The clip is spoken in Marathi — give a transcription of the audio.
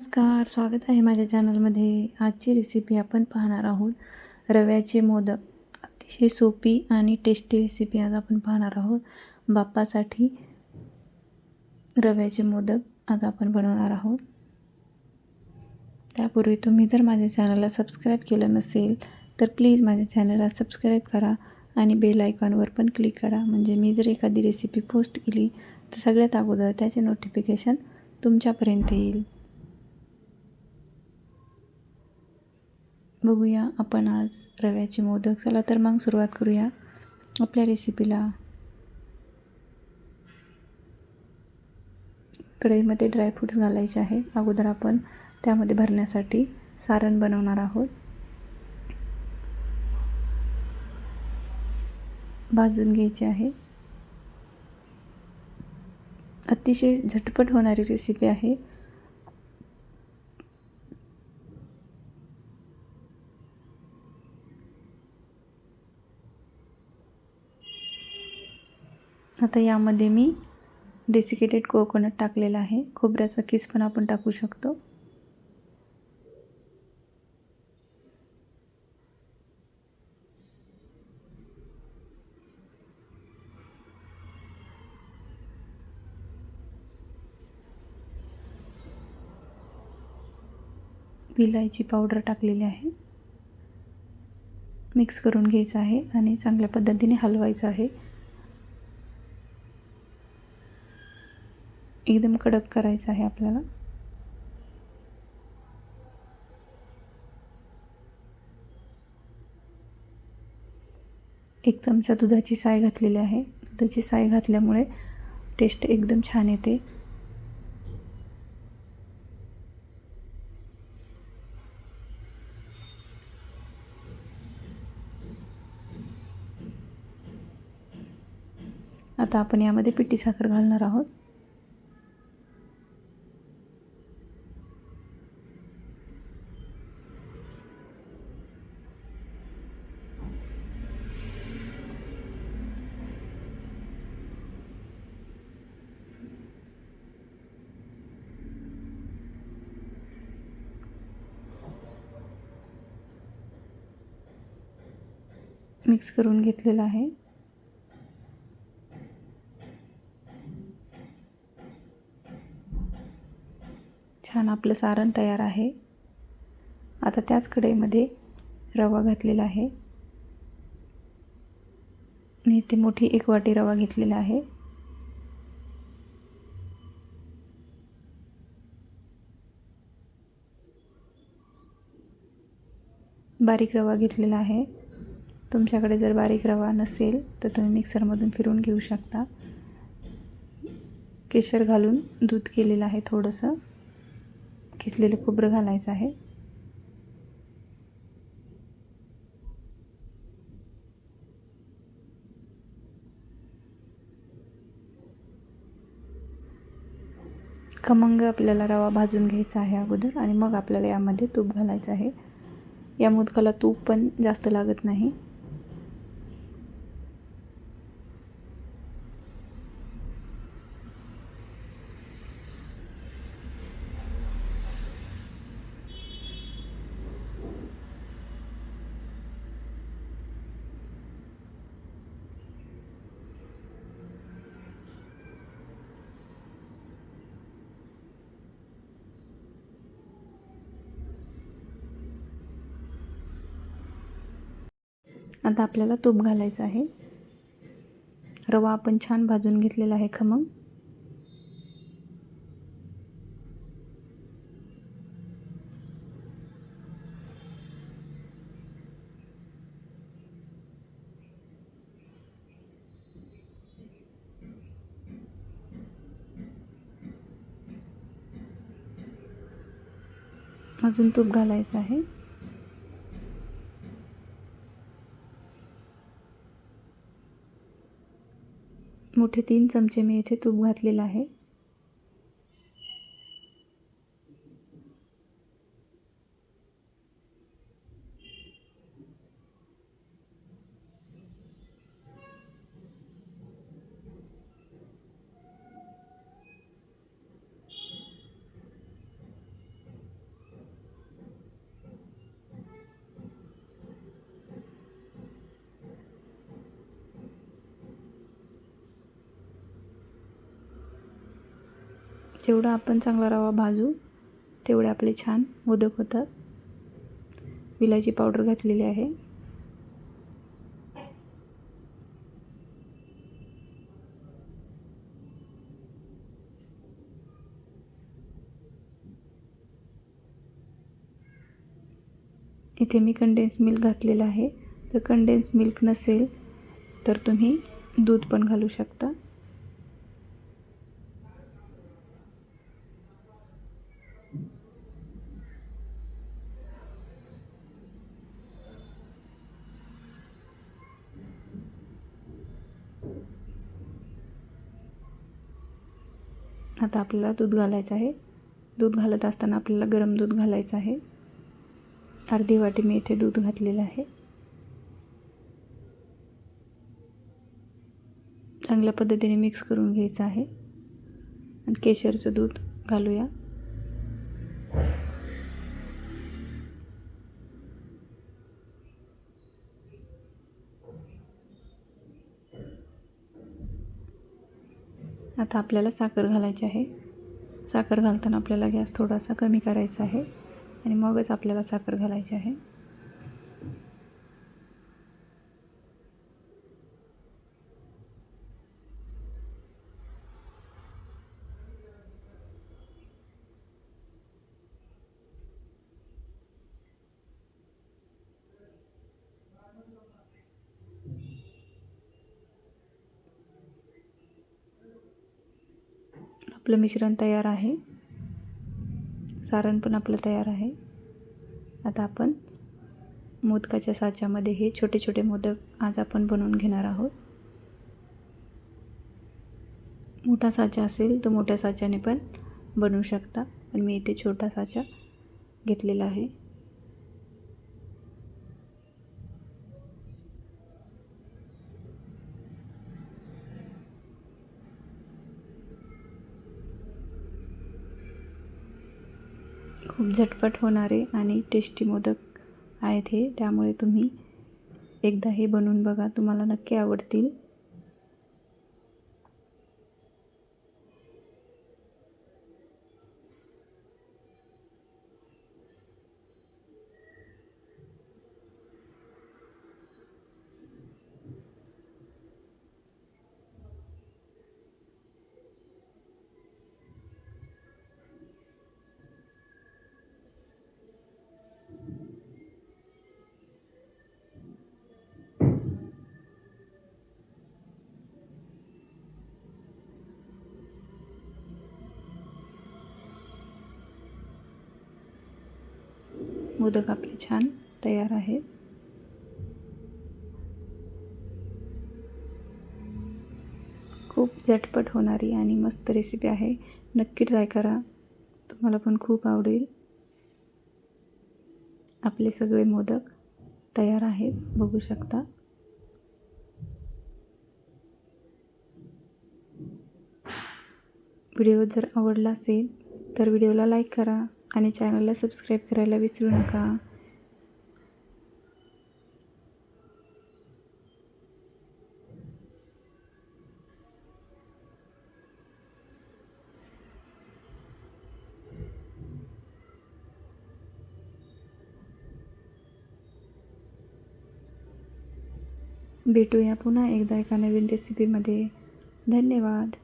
नमस्कार स्वागत आहे माझ्या चॅनलमध्ये. आजची रेसिपी आपण पाहणार आहोत. रव्याचे मोदक. अतिशय सोपी आणि टेस्टी रेसिपी आज आपण पाहणार आहोत. बाप्पासाठी रव्याचे मोदक आज आपण बनवणार आहोत. त्यापूर्वी तुम्ही जर माझ्या चॅनलला सबस्क्राईब केलं नसेल तर प्लीज माझ्या चॅनलला सबस्क्राईब करा आणि बेल आयकॉनवर पण क्लिक करा. म्हणजे मी जर एखादी रेसिपी पोस्ट केली तर सगळ्यात अगोदर त्याचे नोटिफिकेशन तुमच्यापर्यंत येईल. बघूया आपण आज रव्याचे मोदक. चला तर मग सुरुवात करूया आपल्या रेसिपीला कढईमध्ये ड्रायफ्रूट्स घालायचे आहे. अगोदर आपण त्यामध्ये भरण्यासाठी सारण बनवणार आहोत. भाजून घ्यायचे आहे. अतिशय झटपट होणारी रेसिपी आहे. आता यामध्ये मी डेसिकेटेड कोकोनट टाकलेला आहे. खोबऱ्याचा किस पण आपण टाकू शकतो. विलायची पावडर टाकलेली आहे. मिक्स करून घ्यायचं आहे आणि चांगल्या पद्धतीने हलवायचं आहे. एकदम कडक करायचं आहे आपल्याला. एक चमचा दुधाची साय घातलेली आहे. दुधाची साय घातल्यामुळे टेस्ट एकदम छान येते. आता आपण यामध्ये पिठी साखर घालणार आहोत. मिक्स करून घेतलेला आहे. छान आपलं सारण तयार आहे. आता त्याच कढईमध्ये रवा घातलेला आहे. मी इथे मोठी एक वाटी रवा घेतलेला आहे. बारीक रवा घेतलेला आहे. तुमच्याकडे जर बारीक रवा नसेल तर तुम्ही मिक्सरमधून फिरून घेऊ शकता. केशर घालून दूध केलेलं आहे थोडंसं. किसलेलं खोबरं घालायचं आहे. खमंग आपल्याला रवा भाजून घ्यायचा आहे अगोदर आणि मग आपल्याला यामध्ये तूप घालायचं आहे. या मोदकाला तूप पण जास्त लागत नाही. आता आपल्याला तूप घालायचं आहे. रवा आपण छान भाजून घेतलेला आहे खमंग. अजून तूप घालायचं आहे. मोठे तीन चमचे मी इथे तूप घातलेलं आहे. जेवढा आपण चांगला रवा भाजू तेवढे आपले छान मोदक होतात. विलायची पावडर घातलेली आहे. इथे मी कंडेन्स मिल्क घातलेलं आहे. जर कंडेन्स मिल्क नसेल तर तुम्ही दूध पण घालू शकता. आता आपल्याला दूध घालायचं आहे. दूध घालत असताना आपल्याला गरम दूध घालायचं आहे. अर्धी वाटी मी इथे दूध घातलेलं आहे. चांगल्या पद्धतीने मिक्स करून घ्यायचं आहे. आणि केशरचं दूध घालूया. आता आपल्याला साखर घालायची आहे. साखर घालताना आपल्याला गॅस थोडासा कमी करायचा आहे. आणि मगच आपल्याला साखर घालायची आहे. आपलं मिश्रण तयार आहे. सारण पण आपलं तयार आहे. आता आपण मोदकाच्या साच्यामध्ये हे छोटे छोटे मोदक आज आपण बनवून घेणार आहोत. मोठा साचा असेल तर मोठ्या साच्याने पण बनवू शकता. पण मी इथे छोटा साचा घेतलेला आहे. खूप झटपट होणारे आणि टेस्टी मोदक आहेत हे. त्यामुळे तुम्ही एकदा हे बनवून बघा. तुम्हाला नक्की आवडतील. मोदक आपले छान तयार आहेत. खूप झटपट होणारी आणि मस्त रेसिपी आहे. नक्की ट्राय करा. तुम्हाला पण खूप आवडेल. आपले सगळे मोदक तयार आहेत. बघू शकता. व्हिडिओ जर आवडला असेल तर व्हिडिओला लाईक करा. आणि चॅनलला सबस्क्राईब करायला विसरू नका. भेटूया पुन्हा एकदा एका नवीन रेसिपीमध्ये धन्यवाद.